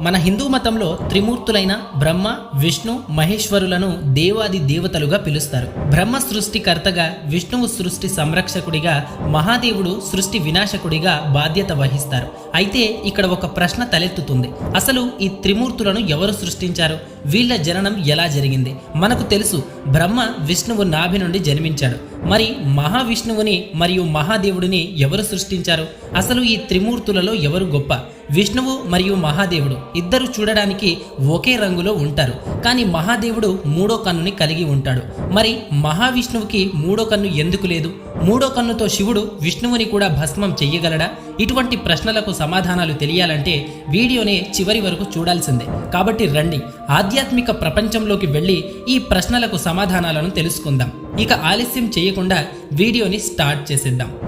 మన హిందూ మతంలో త్రిమూర్తులైన బ్రహ్మ విష్ణు మహేశ్వరులను దేవాది దేవతలుగా పిలుస్తారు. బ్రహ్మ సృష్టికర్తగా విష్ణువు సృష్టి సంరక్షకుడిగా మహాదేవుడు సృష్టి వినాశకుడిగా బాధ్యత వహిస్తారు. అయితే ఇక్కడ ఒక ప్రశ్న తలెత్తుతుంది. అసలు ఈ త్రిమూర్తులను ఎవరు సృష్టించారు? వీళ్ళ జననం ఎలా జరిగింది? మనకు తెలుసు బ్రహ్మ విష్ణువు నాభి నుండి జన్మించాడు. మరి మహావిష్ణువుని మరియు మహాదేవుడిని ఎవరు సృష్టించారు? అసలు ఈ త్రిమూర్తులలో ఎవరు గొప్ప? విష్ణువు మరియు మహాదేవుడు ఇద్దరు చూడడానికి ఒకే రంగులో ఉంటారు. కానీ మహాదేవుడు మూడో కన్నుని కలిగి ఉంటాడు. మరి మహావిష్ణువుకి మూడో కన్ను ఎందుకు లేదు? మూడో కన్నుతో శివుడు విష్ణువుని కూడా భస్మం చెయ్యగలడా? ఇటువంటి ప్రశ్నలకు సమాధానాలు తెలియాలంటే వీడియోనే చివరి వరకు చూడాల్సిందే. కాబట్టి రండి ఆధ్యాత్మిక ప్రపంచంలోకి వెళ్ళి ఈ ప్రశ్నలకు సమాధానాలను తెలుసుకుందాం. ఇక ఆలస్యం చేయకుండా వీడియోని స్టార్ట్ చేసేద్దాం.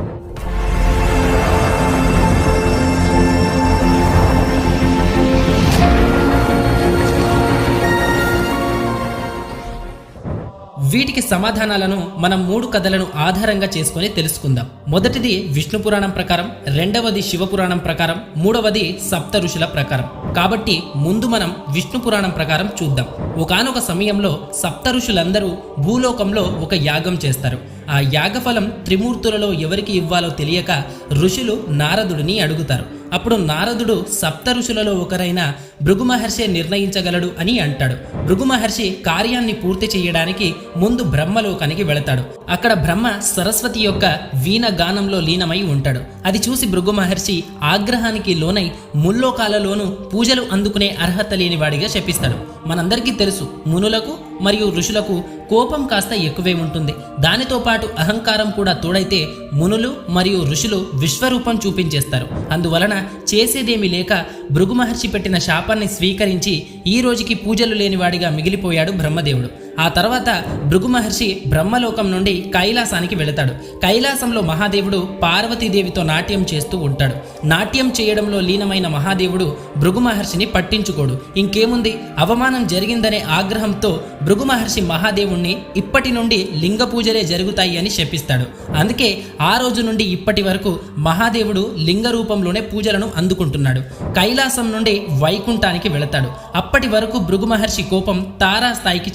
వీటికి సమాధానాలను మనం మూడు కథలను ఆధారంగా చేసుకొని తెలుసుకుందాం. మొదటిది విష్ణు పురాణం ప్రకారం రెండవది శివ పురాణం ప్రకారం మూడవది సప్త ఋషుల ప్రకారం. కాబట్టి ముందు మనం విష్ణు పురాణం ప్రకారం చూద్దాం. ఒకానొక సమయంలో సప్త ఋషులందరూ భూలోకంలో ఒక యాగం చేస్తారు. ఆ యాగఫలం త్రిమూర్తులలో ఎవరికి ఇవ్వాలో తెలియక ఋషులు నారదుడిని అడుగుతారు. అప్పుడు నారదుడు సప్త ఋషులలో ఒకరైన భృగు మహర్షి నిర్ణయించగలడు అని అంటాడు. భృగు మహర్షి కార్యాన్ని పూర్తి చేయడానికి ముందు బ్రహ్మలోకానికి వెళతాడు. అక్కడ బ్రహ్మ సరస్వతి యొక్క వీణ గానంలో లీనమై ఉంటాడు. అది చూసి భృగు మహర్షి ఆగ్రహానికి లోనై ముల్లోకాలలోనూ పూజలు అందుకునే అర్హత లేనివాడిగా శపిస్తాడు. మనందరికీ తెలుసు మునులకు మరియు ఋషులకు కోపం కాస్త ఎక్కువే ఉంటుంది. దానితో పాటు అహంకారం కూడా తోడైతే మునులు మరియు ఋషులు విశ్వరూపం చూపించేస్తారు. అందువలన చేసేదేమీ లేక భృగు మహర్షి పెట్టిన శాపాన్ని స్వీకరించి ఈ రోజుకి పూజలు లేనివాడిగా మిగిలిపోయాడు బ్రహ్మదేవుడు. ఆ తర్వాత భృగు మహర్షి బ్రహ్మలోకం నుండి కైలాసానికి వెళతాడు. కైలాసంలో మహాదేవుడు పార్వతీదేవితో నాట్యం చేస్తూ ఉంటాడు. నాట్యం చేయడంలో లీనమైన మహాదేవుడు భృగు మహర్షిని పట్టించుకోడు. ఇంకేముంది? అవమానం జరిగిందనే ఆగ్రహంతో భృగు మహర్షి మహాదేవుణ్ణి ఇప్పటి నుండి లింగ పూజలే జరుగుతాయి అని శపిస్తాడు. అందుకే ఆ రోజు నుండి ఇప్పటి వరకు మహాదేవుడు లింగ రూపంలోనే పూజలను అందుకుంటున్నాడు. కైలాసం నుండి వైకుంఠానికి వెళతాడు. అప్పటి వరకు భృగు మహర్షి కోపం తారా స్థాయికి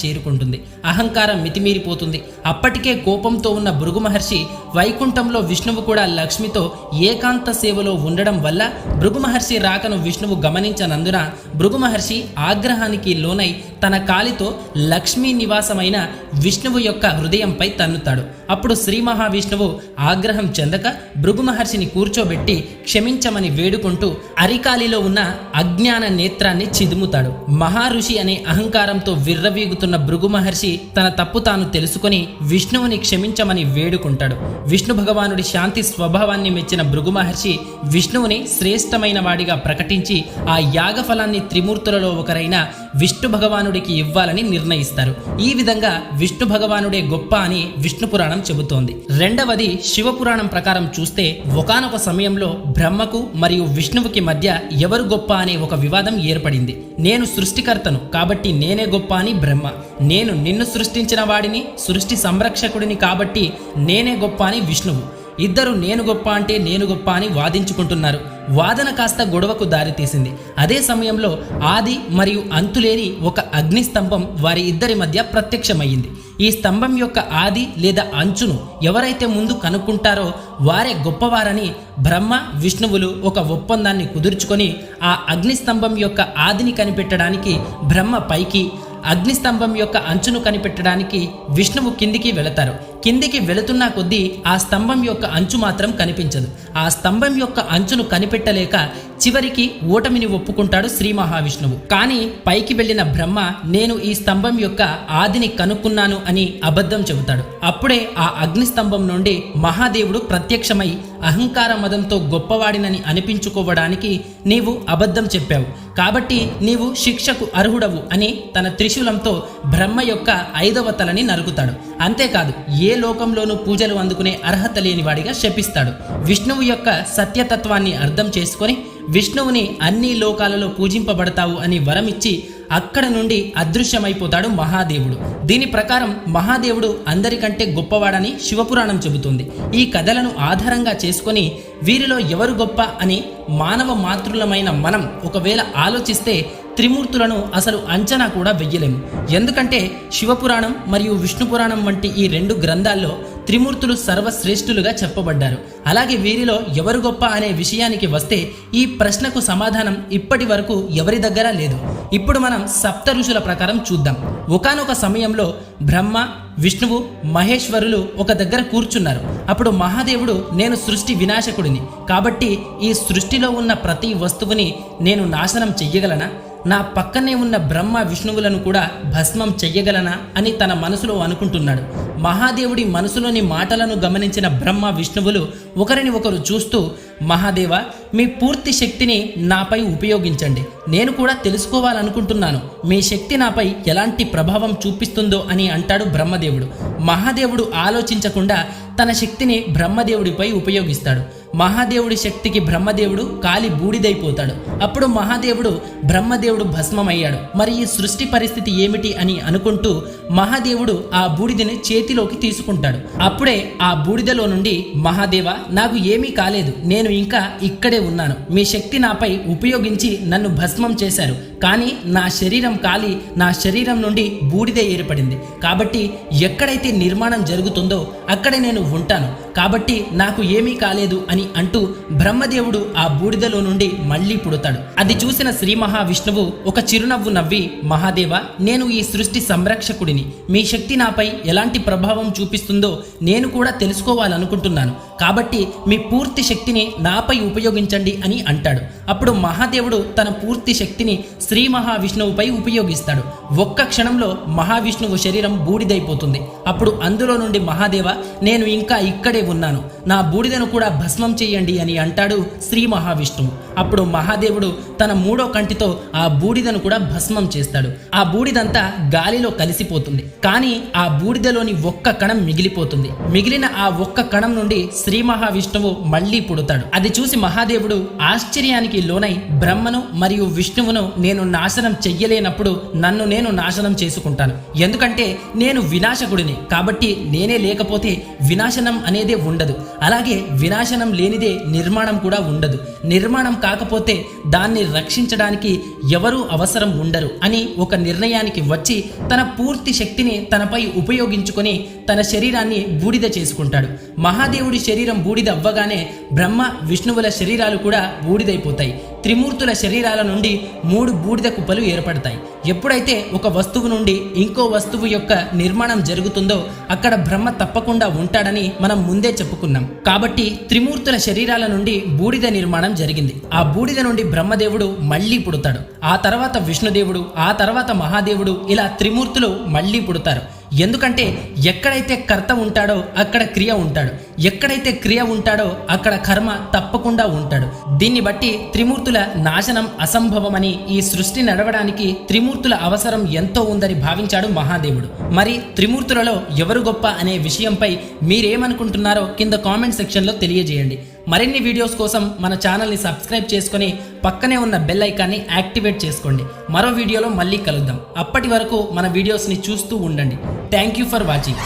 చేరుకుంటుంది అహంకారం మితిమీరిపోతుంది. అప్పటికే కోపంతో ఉన్న భృగు మహర్షి వైకుంఠంలో విష్ణువు కూడా లక్ష్మితో ఏకాంత సేవలో ఉండడం వల్ల భృగు మహర్షి రాకను విష్ణువు గమనించనందున భృగు మహర్షి ఆగ్రహానికి లోనై తన కాలితో లక్ష్మీ నివాసమైన విష్ణువు యొక్క హృదయంపై తన్నుతాడు. అప్పుడు శ్రీ మహావిష్ణువు ఆగ్రహం చెందక భృగు మహర్షిని కూర్చోబెట్టి క్షమించమని వేడుకుంటూ అరికాలిలో ఉన్న అజ్ఞాన నేత్రాన్ని చిదుముతాడు. మహారుషి అనే అహంకారంతో విర్రవీగుతున్న భృగు మహర్షి తన తప్పు తాను తెలుసుకొని విష్ణువుని క్షమించమని వేడుకుంటాడు. విష్ణు భగవానుడి శాంతి స్వభావాన్ని మెచ్చిన భృగు మహర్షి విష్ణువుని శ్రేష్టమైన వాడిగా ప్రకటించి ఆ యాగఫలాన్ని త్రిమూర్తులలో ఒకరైన విష్ణు భగవానుడికి ఇవ్వాలని నిర్ణయిస్తారు. ఈ విధంగా విష్ణు భగవానుడే గొప్ప అని విష్ణు పురాణం చెబుతోంది. రెండవది శివ పురాణం ప్రకారం చూస్తే ఒకానొక సమయంలో బ్రహ్మకు మరియు విష్ణువుకి మధ్య ఎవరు గొప్ప అనే ఒక వివాదం ఏర్పడింది. నేను సృష్టికర్తను కాబట్టి నేనే గొప్ప అని బ్రహ్మ. నేను నిన్ను సృష్టించిన వాడిని సృష్టి సంరక్షకుడిని కాబట్టి నేనే గొప్ప అని విష్ణువు. ఇద్దరు నేను గొప్ప అంటే నేను గొప్ప అని వాదించుకుంటున్నారు. వాదన కాస్త గొడవకు దారితీసింది అదే సమయంలో ఆది మరియు అంతులేని ఒక అగ్ని స్తంభం వారి ఇద్దరి మధ్య ప్రత్యక్షమయ్యింది. ఈ స్తంభం యొక్క ఆది లేదా అంచును ఎవరైతే ముందు కనుక్కుంటారో వారే గొప్పవారని బ్రహ్మ విష్ణువులు ఒక ఒప్పందాన్ని కుదుర్చుకొని ఆ అగ్ని స్తంభం యొక్క ఆదిని కనిపెట్టడానికి బ్రహ్మ పైకి అగ్నిస్తంభం యొక్క అంచును కనిపెట్టడానికి విష్ణువు కిందికి వెళతారు. కిందికి వెళుతున్న కొద్దీ ఆ స్తంభం యొక్క అంచు మాత్రం కనిపించదు. ఆ స్తంభం యొక్క అంచును కనిపెట్టలేక చివరికి ఓటమిని ఒప్పుకుంటాడు శ్రీ మహావిష్ణువు. కానీ పైకి వెళ్ళిన బ్రహ్మ నేను ఈ స్తంభం యొక్క ఆదిని కనుక్కున్నాను అని అబద్ధం చెబుతాడు. అప్పుడే ఆ అగ్ని స్తంభం నుండి మహాదేవుడు ప్రత్యక్షమై అహంకార మదంతో గొప్పవాడినని అనిపించుకోవడానికి నీవు అబద్ధం చెప్పావు. కాబట్టి నీవు శిక్షకు అర్హుడవు అని తన త్రిశూలంతో బ్రహ్మ యొక్క ఐదవ తలని నరుకుతాడు. అంతేకాదు ఏ లోకంలోనూ పూజలు అందుకునే అర్హత లేనివాడిగా శపిస్తాడు. విష్ణువు యొక్క సత్యతత్వాన్ని అర్థం చేసుకొని విష్ణువుని అన్ని లోకాలలో పూజింపబడతావు అని వరమిచ్చి అక్కడ నుండి అదృశ్యమైపోతాడు మహాదేవుడు. దీని ప్రకారం మహాదేవుడు అందరికంటే గొప్పవాడని శివపురాణం చెబుతుంది. ఈ కథలను ఆధారంగా చేసుకొని వీరిలో ఎవరు గొప్ప అని మానవ మాతృలమైన మనం ఒకవేళ ఆలోచిస్తే త్రిమూర్తులను అసలు అంచనా కూడా వెయ్యలేము. ఎందుకంటే శివపురాణం మరియు విష్ణు పురాణం వంటి ఈ రెండు గ్రంథాల్లో త్రిమూర్తులు సర్వశ్రేష్ఠులుగా చెప్పబడ్డారు. అలాగే వీరిలో ఎవరు గొప్ప అనే విషయానికి వస్తే ఈ ప్రశ్నకు సమాధానం ఇప్పటి వరకు ఎవరి దగ్గర లేదు. ఇప్పుడు మనం సప్త ఋషుల ప్రకారం చూద్దాం. ఒకానొక సమయంలో బ్రహ్మ విష్ణువు మహేశ్వరులు ఒక దగ్గర కూర్చున్నారు. అప్పుడు మహాదేవుడు నేను సృష్టి వినాశకుడిని. కాబట్టి ఈ సృష్టిలో ఉన్న ప్రతి వస్తువుని నేను నాశనం చెయ్యగలనా? నా పక్కనే ఉన్న బ్రహ్మ విష్ణువులను కూడా భస్మం చెయ్యగలనా అని తన మనసులో అనుకుంటున్నాడు. మహాదేవుడి మనసులోని మాటలను గమనించిన బ్రహ్మ విష్ణువులు ఒకరిని ఒకరు చూస్తూ మహాదేవ మీ పూర్తి శక్తిని నాపై ఉపయోగించండి. నేను కూడా తెలుసుకోవాలనుకుంటున్నాను. మీ శక్తి నాపై ఎలాంటి ప్రభావం చూపిస్తుందో అని అంటాడు బ్రహ్మదేవుడు. మహాదేవుడు ఆలోచించకుండా తన శక్తిని బ్రహ్మదేవుడిపై ఉపయోగిస్తాడు. మహాదేవుడి శక్తికి బ్రహ్మదేవుడు కాలి బూడిదైపోతాడు. అప్పుడు మహాదేవుడు బ్రహ్మదేవుడు భస్మమయ్యాడు. మరి ఈ సృష్టి పరిస్థితి ఏమిటి అని అనుకుంటూ మహాదేవుడు ఆ బూడిదని చేతిలోకి తీసుకుంటాడు. అప్పుడే ఆ బూడిదలో నుండి మహాదేవ నాకు ఏమీ కాలేదు. నేను ఇంకా ఇక్కడే ఉన్నాను. మీ శక్తి నాపై ఉపయోగించి నన్ను భస్మం చేశారు. కానీ నా శరీరం కాలి నా శరీరం నుండి బూడిద ఏర్పడింది. కాబట్టి ఎక్కడైతే నిర్మాణం జరుగుతుందో అక్కడే నేను ఉంటాను. కాబట్టి నాకు ఏమీ కాలేదు అని అంటూ బ్రహ్మదేవుడు ఆ బూడిదలో నుండి మళ్ళీ పుడతాడు. అది చూసిన శ్రీ మహావిష్ణువు ఒక చిరునవ్వు నవ్వి మహాదేవ నేను ఈ సృష్టి సంరక్షకుడిని. మీ శక్తి నాపై ఎలాంటి ప్రభావం చూపిస్తుందో నేను కూడా తెలుసుకోవాలనుకుంటున్నాను. కాబట్టి మీ పూర్తి శక్తిని నాపై ఉపయోగించండి అని అంటాడు. అప్పుడు మహాదేవుడు తన పూర్తి శక్తిని శ్రీ మహావిష్ణువుపై ఉపయోగిస్తాడు. ఒక్క క్షణంలో మహావిష్ణువు శరీరం బూడిదైపోతుంది. అప్పుడు అందులో నుండి మహాదేవ నేను ఇంకా ఇక్కడే ఉన్నాను. నా బూడిదను కూడా భస్మం చేయండి అని అంటాడు శ్రీ మహావిష్ణువు. అప్పుడు మహాదేవుడు తన మూడో కంటితో ఆ బూడిదను కూడా భస్మం చేస్తాడు. ఆ బూడిదంతా గాలిలో కలిసిపోతుంది. కానీ ఆ బూడిదలోని ఒక్క కణం మిగిలిపోతుంది. మిగిలిన ఆ ఒక్క కణం నుండి శ్రీ మహావిష్ణువు మళ్ళీ పుడతాడు. అది చూసి మహాదేవుడు ఆశ్చర్యానికి లోనై బ్రహ్మను మరియు విష్ణువును నేను నాశనం చెయ్యలేనప్పుడు నన్ను నేను నాశనం చేసుకుంటాను. ఎందుకంటే నేను వినాశకుడిని. కాబట్టి నేనే లేకపోతే వినాశనం అనేదే ఉండదు. అలాగే వినాశనం లేనిదే నిర్మాణం కూడా ఉండదు. నిర్మాణం కాకపోతే దాన్ని రక్షించడానికి ఎవరూ అవసరం ఉండరు అని ఒక నిర్ణయానికి వచ్చి తన పూర్తి శక్తిని తనపై ఉపయోగించుకొని తన శరీరాన్ని బూడిద చేసుకుంటాడు. మహాదేవుడి శరీరం బూడిద అవ్వగానే బ్రహ్మ విష్ణువుల శరీరాలు కూడా బూడిదైపోతాయి. త్రిమూర్తుల శరీరాల నుండి మూడు బూడిద కుప్పలు ఏర్పడతాయి. ఎప్పుడైతే ఒక వస్తువు నుండి ఇంకో వస్తువు యొక్క నిర్మాణం జరుగుతుందో అక్కడ బ్రహ్మ తప్పకుండా ఉంటాడని మనం ముందే చెప్పుకున్నాం. కాబట్టి త్రిమూర్తుల శరీరాల నుండి బూడిద నిర్మాణం జరిగింది. ఆ బూడిద నుండి బ్రహ్మదేవుడు మళ్ళీ పుడతాడు. ఆ తర్వాత విష్ణుదేవుడు ఆ తర్వాత మహాదేవుడు ఇలా త్రిమూర్తులు మళ్ళీ పుడతారు. ఎందుకంటే ఎక్కడైతే కర్త ఉంటాడో అక్కడ క్రియ ఉంటాడు. ఎక్కడైతే క్రియ ఉంటాడో అక్కడ కర్మ తప్పకుండా ఉంటాడు. దీన్ని బట్టి త్రిమూర్తుల నాశనం అసంభవమని ఈ సృష్టి నడవడానికి త్రిమూర్తుల అవసరం ఎంతో ఉందని భావించాడు మహాదేవుడు. మరి త్రిమూర్తులలో ఎవరు గొప్ప అనే విషయంపై మీరేమనుకుంటున్నారో కింద కామెంట్ సెక్షన్లో తెలియజేయండి. మరిన్ని వీడియోస్ కోసం మన ఛానల్ని సబ్స్క్రైబ్ చేసుకొని పక్కనే ఉన్న బెల్ ఐకాన్ని యాక్టివేట్ చేసుకోండి. మరో వీడియోలో మళ్ళీ కలుద్దాం. అప్పటి వరకు మన వీడియోస్ని చూస్తూ ఉండండి. Thank you for watching